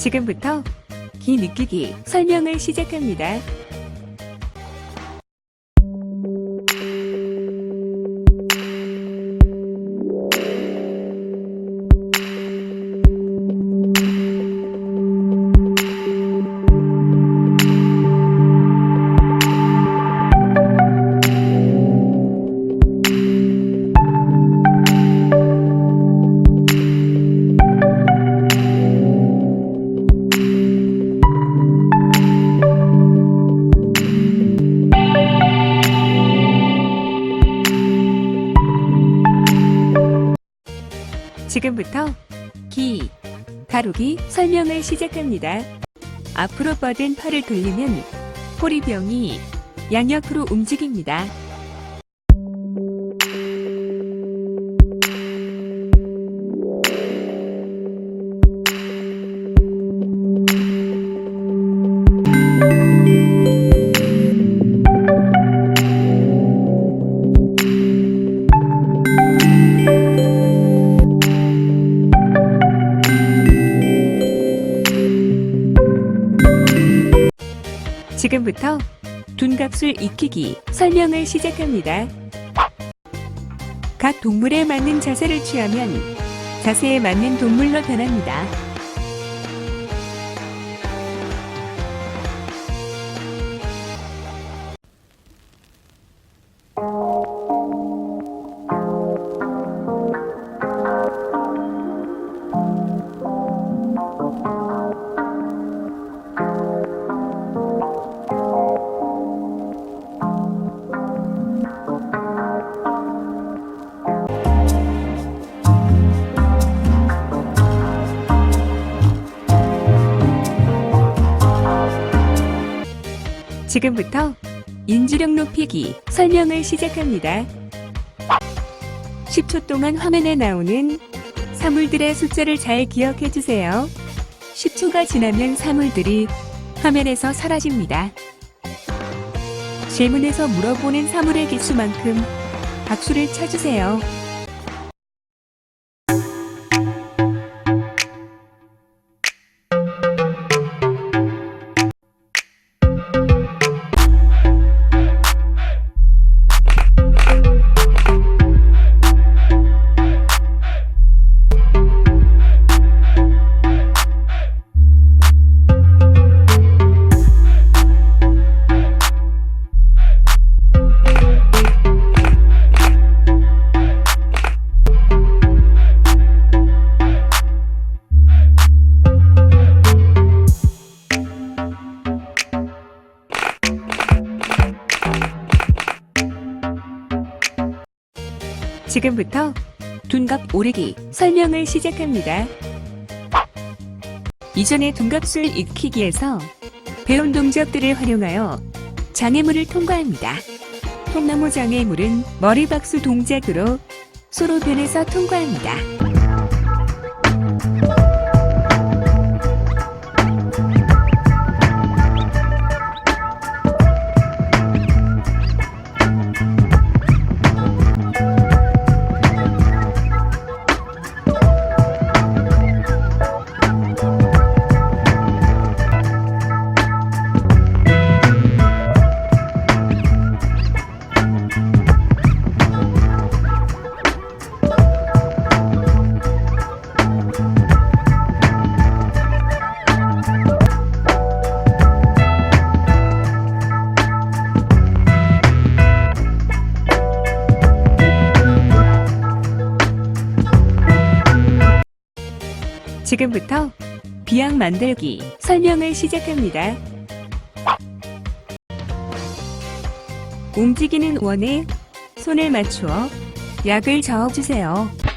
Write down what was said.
지금부터 기 느끼기 설명을 시작합니다. 지금부터 기 가루기 설명을 시작합니다. 앞으로 뻗은 팔을 돌리면 호리병이 양옆으로 움직입니다. 지금부터 둔갑술 익히기 설명을 시작합니다. 각 동물에 맞는 자세를 취하면 자세에 맞는 동물로 변합니다. 지금부터 인지력 높이기 설명을 시작합니다. 10초 동안 화면에 나오는 사물들의 숫자를 잘 기억해 주세요. 10초가 지나면 사물들이 화면에서 사라집니다. 질문에서 물어보는 사물의 개수만큼 박수를 쳐주세요. 지금부터 둔갑 오르기 설명을 시작합니다. 이전의 둔갑술 익히기에서 배운 동작들을 활용하여 장애물을 통과합니다. 통나무 장애물은 머리박수 동작으로 소로변에서 통과합니다. 지금부터 비약 만들기 설명을 시작합니다. 움직이는 원에 손을 맞추어 약을 저어주세요.